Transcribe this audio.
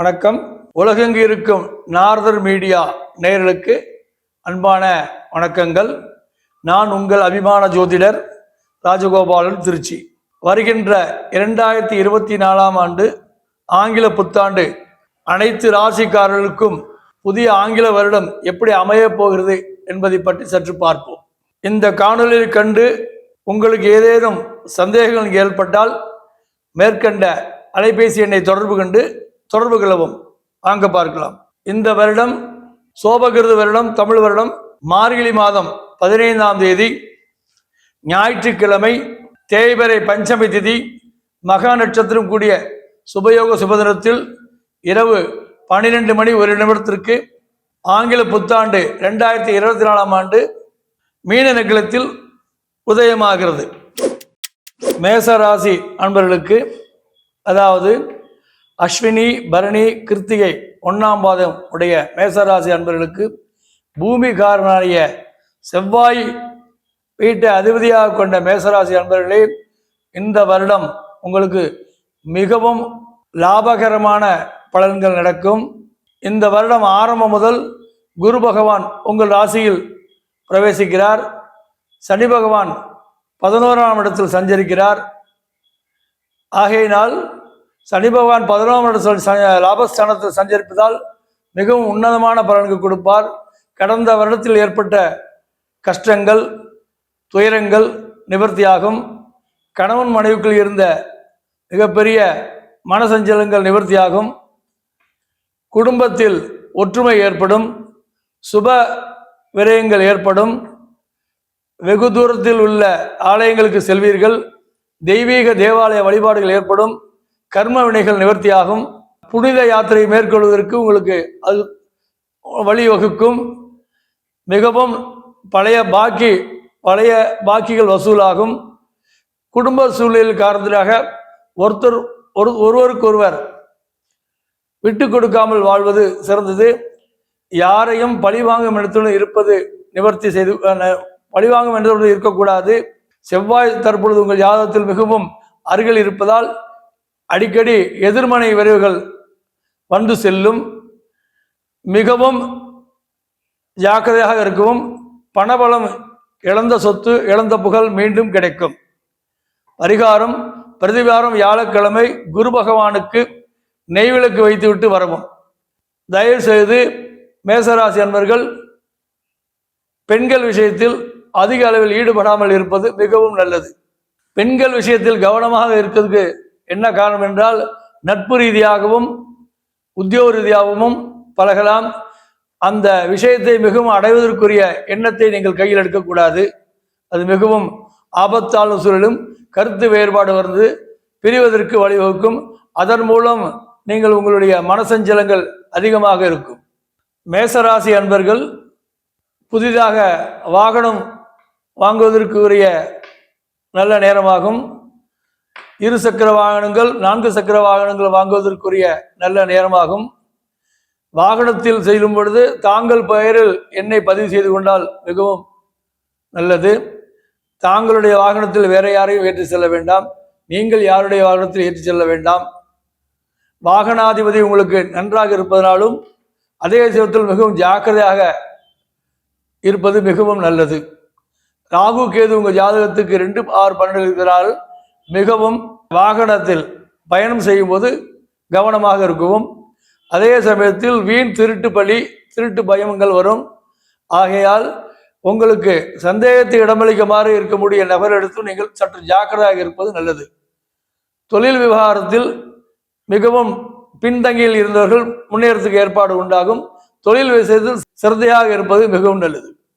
வணக்கம். உலகெங்கு இருக்கும் நார்தர் மீடியா நேயர்களுக்கு அன்பான வணக்கங்கள். நான் உங்கள் அபிமான ஜோதிடர் ராஜகோபாலன் திருச்சி. வருகின்ற இரண்டாயிரத்தி இருபத்தி நாலாம் ஆண்டு ஆங்கில புத்தாண்டு அனைத்து ராசிக்காரர்களுக்கும் புதிய ஆங்கில வருடம் எப்படி அமையப் போகிறது என்பதை பற்றி சற்று பார்ப்போம். இந்த காணொலியில் கண்டு உங்களுக்கு ஏதேனும் சந்தேகங்கள் ஏற்பட்டால் மேற்கண்ட அலைபேசி எண்ணை தொடர்பு கொண்டு தொடர்பு கொள்ளவும். வாங்க பார்க்கலாம். இந்த வருடம் சோபகிருத வருடம் தமிழ் வருடம் மார்கழி மாதம் பதினைந்தாம் தேதி ஞாயிற்றுக்கிழமை தேய்பரை பஞ்சமி திதி மகா நட்சத்திரம் கூடிய சுபயோக சுபதினத்தில் இரவு பன்னிரெண்டு மணி ஒரு நிமிடத்திற்கு ஆங்கில புத்தாண்டு ரெண்டாயிரத்தி இருபத்தி நாலாம் ஆண்டு மீன நகலத்தில் உதயமாகிறது. மேச ராசி அன்பர்களுக்கு அதாவது அஸ்வினி பரணி கிருத்திகை ஒன்றாம் பாதம் உடைய மேசராசி அன்பர்களுக்கு பூமிகாரனாகிய செவ்வாய் வீட்டை அதிபதியாக கொண்ட மேசராசி அன்பர்களே இந்த வருடம் உங்களுக்கு மிகவும் லாபகரமான பலன்கள் நடக்கும். இந்த வருடம் ஆரம்பம் முதல் குரு பகவான் உங்கள் ராசியில் பிரவேசிக்கிறார். சனி பகவான் பதினோராம் இடத்தில் சஞ்சரிக்கிறார். ஆகையினால் சனி பகவான் பதினோராம் இடத்தில் ச- லாபஸ்தானத்தில் சஞ்சரிப்பதால் மிகவும் உன்னதமான பலனுக்கு கொடுப்பார். கடந்த வருடத்தில் ஏற்பட்ட கஷ்டங்கள் துயரங்கள் நிவர்த்தியாகும். கணவன் மனைவிக்குள் இருந்த மிகப்பெரிய மனசஞ்சலங்கள் நிவர்த்தியாகும். குடும்பத்தில் ஒற்றுமை ஏற்படும். சுப விரயங்கள் ஏற்படும். வெகு தூரத்தில் உள்ள ஆலயங்களுக்கு செல்வீர்கள். தெய்வீக தேவாலய வழிபாடுகள் ஏற்படும். கர்ம வினைகள் நிவர்த்தியாகும். புனித யாத்திரை மேற்கொள்வதற்கு உங்களுக்கு அது வழிவகுக்கும். மிகவும் பழைய பாக்கி பழைய பாக்கிகள் வசூலாகும். குடும்ப சூழ்நிலையில் காரணத்திலாக ஒருத்தர் ஒரு ஒருவருக்கொருவர் விட்டு கொடுக்காமல் வாழ்வது சிறந்தது. யாரையும் பழிவாங்கும் இடத்துடன் இருப்பது நிவர்த்தி செய்து பழிவாங்கும் இடத்துடன் இருக்கக்கூடாது. செவ்வாய் தற்பொழுது உங்கள் ஜாதகத்தில் மிகவும் அருகில் இருப்பதால் அடிக்கடி எதிர்மனை விரைவுகள் வந்து செல்லும். மிகவும் ஜாக்கிரதையாக இருக்கவும் பணபலம் இழந்த சொத்து இழந்த புகழ் மீண்டும் கிடைக்கும். பரிகாரம் பிரதிவாரம் வியாழக்கிழமை குரு பகவானுக்கு நெய்விளக்கு வைத்துவிட்டு வரவும். தயவு செய்து மேசராசி அன்பர்கள் பெண்கள் விஷயத்தில் அதிக அளவில் ஈடுபடாமல் இருப்பது மிகவும் நல்லது. பெண்கள் விஷயத்தில் கவனமாக இருக்கிறதுக்கு என்ன காரணம் என்றால் நட்பு ரீதியாகவும் உத்தியோக ரீதியாகவும் பழகலாம். அந்த விஷயத்தை மிகவும் அடைவதற்குரிய எண்ணத்தை நீங்கள் கையில் எடுக்கக்கூடாது அது மிகவும் ஆபத்தான சூழலும் கருத்து வேறுபாடு வந்து பிரிவதற்கு வழிவகுக்கும். அதன் மூலம் நீங்கள் உங்களுடைய மனசஞ்சலங்கள் அதிகமாக இருக்கும். மேசராசி அன்பர்கள் புதிதாக வாகனம் வாங்குவதற்கு உரிய நல்ல நேரமாகும். இரு சக்கர வாகனங்கள் நான்கு சக்கர வாகனங்கள் வாங்குவதற்குரிய நல்ல நேரமாகும். வாகனத்தில் செல்லும் பொழுது தாங்கள் பெயரில் என்னை பதிவு செய்து கொண்டால் மிகவும் நல்லது. தாங்களுடைய வாகனத்தில் வேற யாரையும் ஏற்றி செல்ல வேண்டாம். நீங்கள் யாருடைய வாகனத்தில் ஏற்றி செல்ல வேண்டாம். வாகனாதிபதி உங்களுக்கு நன்றாக இருப்பதனாலும் அதே சமயத்தில் மிகவும் ஜாக்கிரதையாக இருப்பது மிகவும் நல்லது. ராகு கேது உங்கள் ஜாதகத்துக்கு ரெண்டு ஆறு பன்னெண்டு இருக்கிறார்கள் மிகவும் வாகனத்தில் பயணம் செய்யும்போது கவனமாக இருக்கவும் அதே சமயத்தில் வீண் திருட்டு பலி திருட்டு பயங்கள் வரும். ஆகையால் உங்களுக்கு சந்தேகத்தை இடமளிக்குமாறு இருக்கக்கூடிய நபரிடத்தும் நீங்கள் சற்று ஜாக்கிரதையாக இருப்பது நல்லது. தொழில் விவகாரத்தில் மிகவும் பின்தங்கியில் இருந்தவர்கள் முன்னேறத்துக்கு ஏற்பாடு உண்டாகும். தொழில் விஷயத்தில் சிரத்தையாக இருப்பது மிகவும் நல்லது.